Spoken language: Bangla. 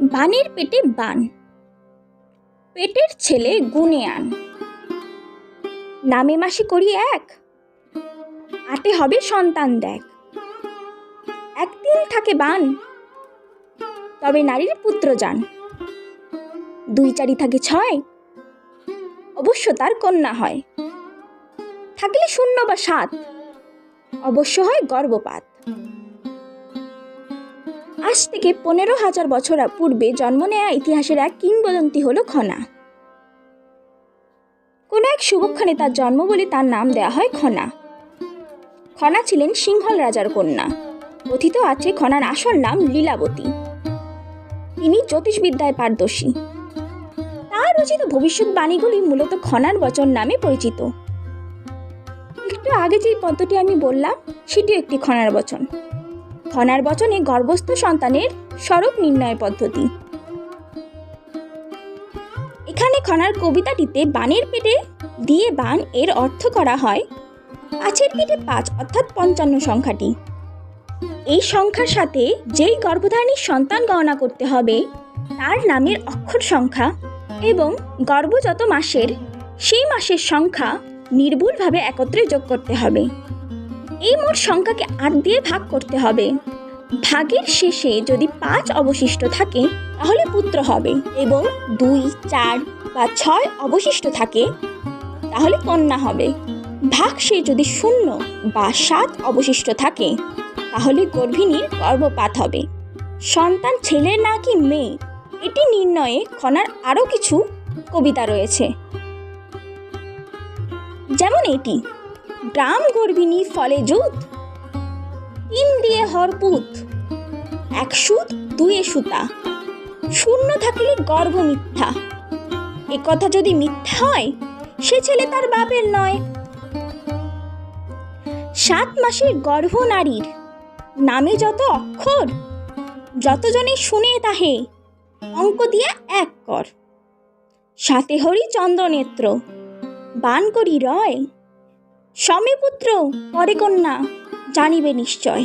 বানের পেটে বান পেটের ছেলে গুনে আন নামে মাসে করি এক, আটে হবে সন্তান দেখ। একদিন থাকে বান তবে নারীর পুত্র যান। দুই চারি থাকে ছয়, অবশ্য তার কন্যা হয়। থাকলে শূন্য বা সাত, অবশ্য হয় গর্ভপাত। আজ থেকে পনেরো হাজার বছর পূর্বে জন্ম নেয়া ইতিহাসের এক কিংবদন্তি হলো খনা। কোনো এক শুভক্ষণে তার জন্ম বলে তার নাম দেওয়া হয় খনা। খনা ছিলেন সিংহল রাজার কন্যা। কথিত আছে খনার আসল নাম লীলাবতী। তিনি জ্যোতিষবিদ্যায় পারদর্শী। তার রচিত ভবিষ্যৎবাণীগুলি মূলত খনার বচন নামে পরিচিত। একটু আগে যে পদ্মটি আমি বললাম, সেটিও একটি খনার বচন। খনার বচনে গর্ভস্থ সন্তানের স্বরূপ নির্ণয় পদ্ধতি। এখানে খনার কবিতাটিতে বানের পেটে দিয়ে বান এর অর্থ করা হয়। পাঁচের পেটে পাঁচ অর্থাৎ পঞ্চান্ন সংখ্যাটি। এই সংখ্যার সাথে যেই গর্ভধারণীর সন্তান গণনা করতে হবে, তার নামের অক্ষর সংখ্যা এবং গর্ভজাত মাসের সেই মাসের সংখ্যা নির্ভুলভাবে একত্রে যোগ করতে হবে। এই মোট সংখ্যাকে আট দিয়ে ভাগ করতে হবে। ভাগের শেষে যদি পাঁচ অবশিষ্ট থাকে, তাহলে পুত্র হবে এবং দুই, চার বা ছয় অবশিষ্ট থাকে, তাহলে কন্যা হবে। ভাগ সে যদি শূন্য বা সাত অবশিষ্ট থাকে, তাহলে গর্ভিণীর গর্ভপাত হবে। সন্তান ছেলে না কি মেয়ে, এটি নির্ণয়ে খনার আরও কিছু কবিতা রয়েছে। যেমন এটি গ্রাম গর্ভিণী ফলে জুত তিন দিয়ে হরপুত এক সুত, দুয়ে সুতা। শূন্য থাকলে গর্ভ মিথ্যা। এ কথা যদি মিথ্যা হয়, সে ছেলে তার বাপের নয়। সাত মাসের গর্ভ নারীর নামে যত অক্ষর, যতজনে শুনে তাহে, অঙ্ক দিয়া এক কর। সাথে হরি চন্দ্রনেত্র, বান করি রয়। সমেপুত্র পরে কন্যা জানিবে নিশ্চয়।